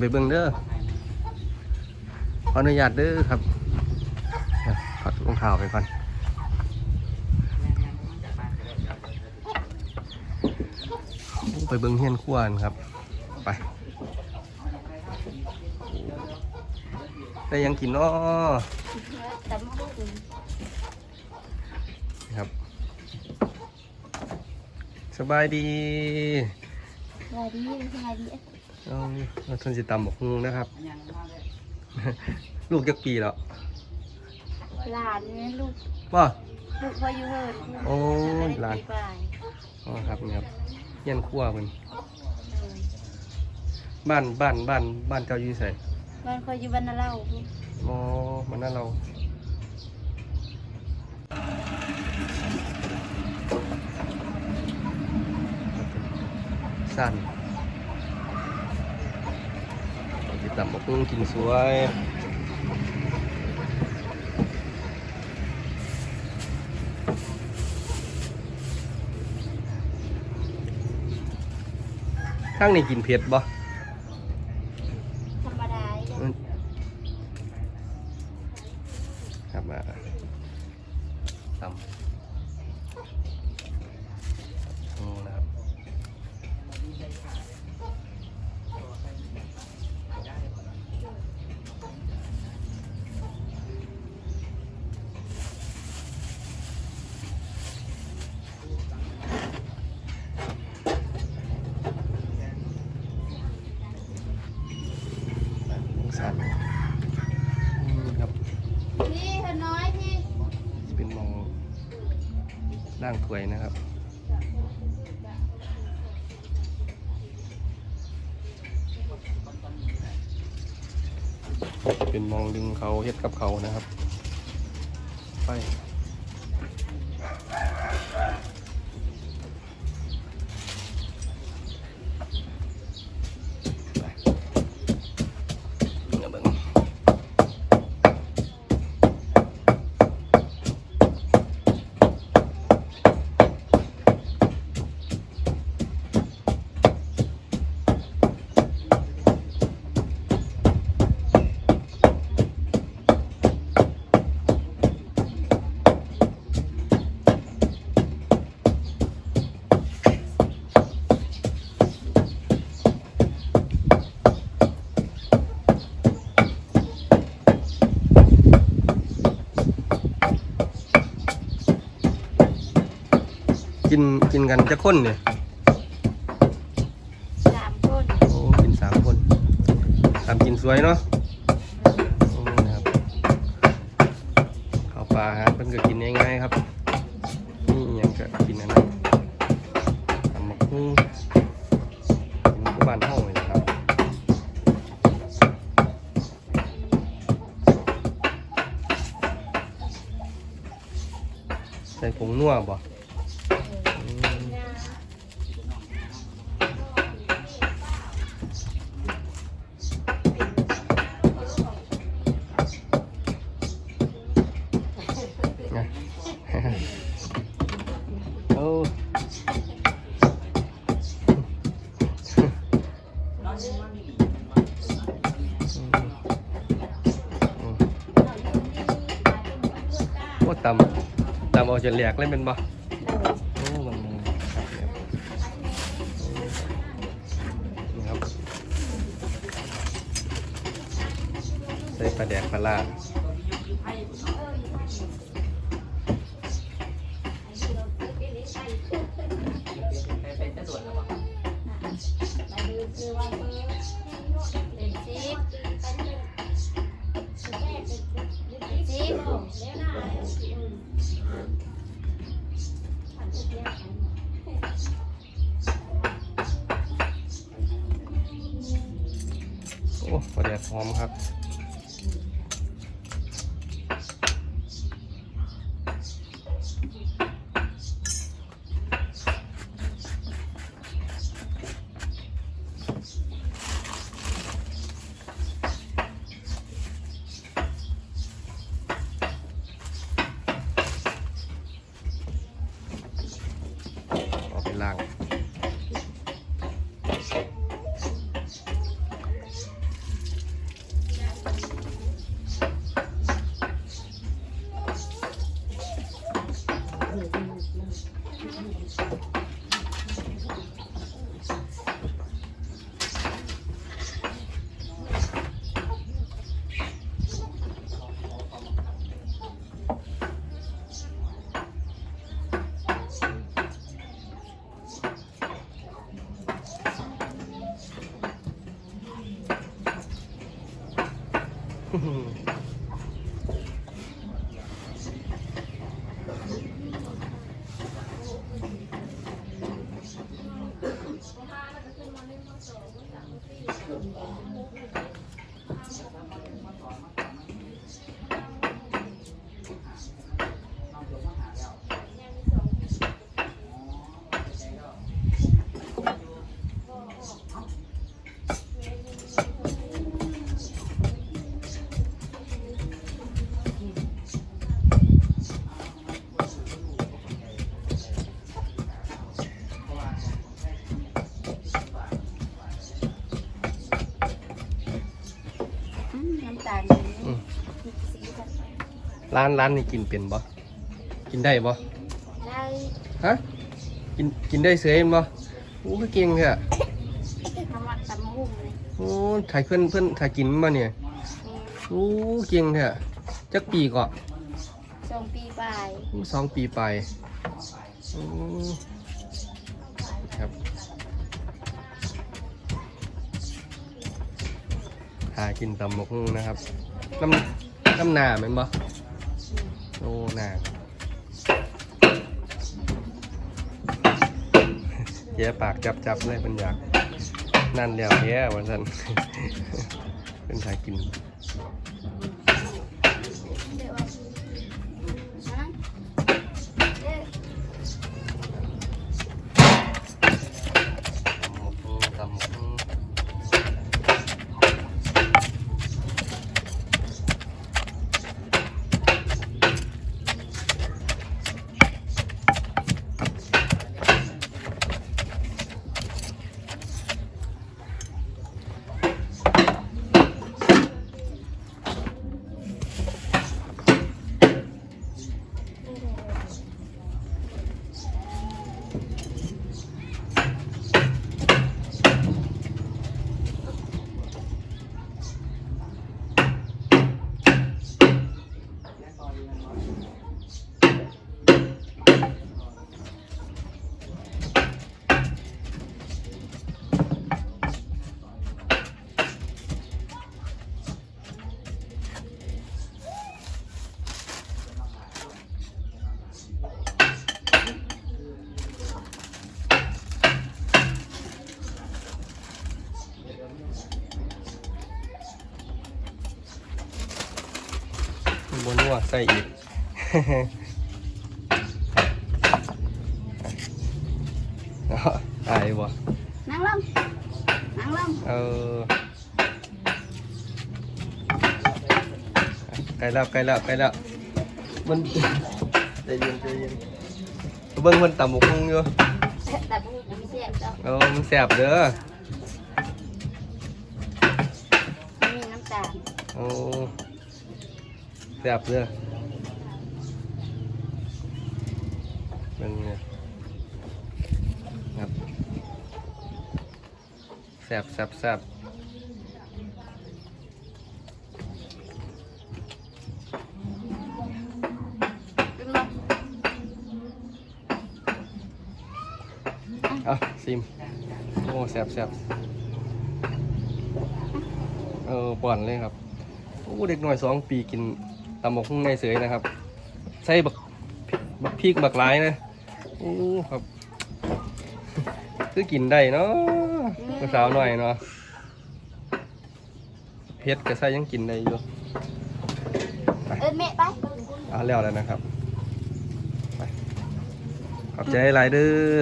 ไปเบิ่งเด้อขออนุญาตเด้อครับเดี๋ยวถอดรองเท้าไปก่อนไปเบิ่งเฮียนครัวกันครับ ไปได้ยังกินเนาะตำบักหุ่งครับ สบายดีสวัสดีสวัสดี เอาเราทนสิตำบอกฮุงนะครับ ลูกจักปีแล้วหลานเนี่ยลูกว่าลูกพออยู่เฮิร์ดโอ้ยหลานไปบ่ายอ๋อครับนี่ครับเฮียนครัวเพิ่นเออบ้านบ้านบ้านบ้านเจ้าอยู่ไสบ้านคอยอยู่บ้านนาเล่าอ๋อมันนั่นเราสั้น ติดตามบกฮุงกินสวยข้างนี้กินเผ็ดบ่ ธรรมดาจ้ะ อืมครับมาตำอืมนะครับสั่นอืมครับ เธอน้อยพี่จะเป็นมองร่างถวยนะครับ เป็นมองดึงเขาเฮ็ดกับเขานะครับ ไป กินกินกันจะค้นเนี่ยสามคนโอ้กินสามคนสามกินสวยเนาะโอ้นะครับข้าวปลาอาหารเพิ่นก็กินง่ายๆครับนี่อหยังก็กินอันนั้นทำหมกหุ้งกินกับบ้านเฮาเลยนะครับ ใส่ผงนัวบ่ โอ้ตำตำเอาจะแหลกเลยเป็นบ่โอ้มันนี่ครับ ใส่ปลาแดกปลาล่า ครับเอาไปล้าง Mm-hmm. ร้านร้านนี่กินเป็นบ่กินได้บ่ได้ฮะกินกินได้เสยเห็นบ่โอ้คือเก่งแท้อะน้ำมันตำหุ่งเลยโอ้ถ่ายเพื่อนเพื่อนถ่ายกินมาเนี่ยอืมโอ้เก่งแท้อะจักปีก็สองปีปลายสองปีไปโอ้ครับหากินตำมกหุ่งนะครับน้ำน้ำหนาเหม็นบ่ โอ้หนาเจ๊ปากจับจับเลยเป็นอยาก นั่นเดียวแย่วันสันเป็นสายกิน บนหัวใส่อีกอายบ่นั่งลงนั่งลงเออใกล้แล้วใกล้แล้วใกล้แล้วมันใจเย็นใจเย็นเบิ่งมันต่ำหมกคงอยู่แต่พูดไม่เสียบจ้ะเออมันแสบเด้อไม่มีน้ำตาลโอ้ แสบเด้อเป็นไงครับแสบแสบแสบขึ้นมาอะซิมโอ้แสบแสบเออป่อนเลยครับ โอ้ เด็กหน่อยสองปีกิน ตำหมกข้างในเสยนะครับ ใส่บักบักพริกบักหลายนะโอ้ครับคือกินได้เนาะภาสาวหน่อยเนาะเผ็ดก็ใส่ยังกินได้อยู่เอินแม่ไปเอาแล้วแล้วนะครับ ไปขอบใจหลายเด้อ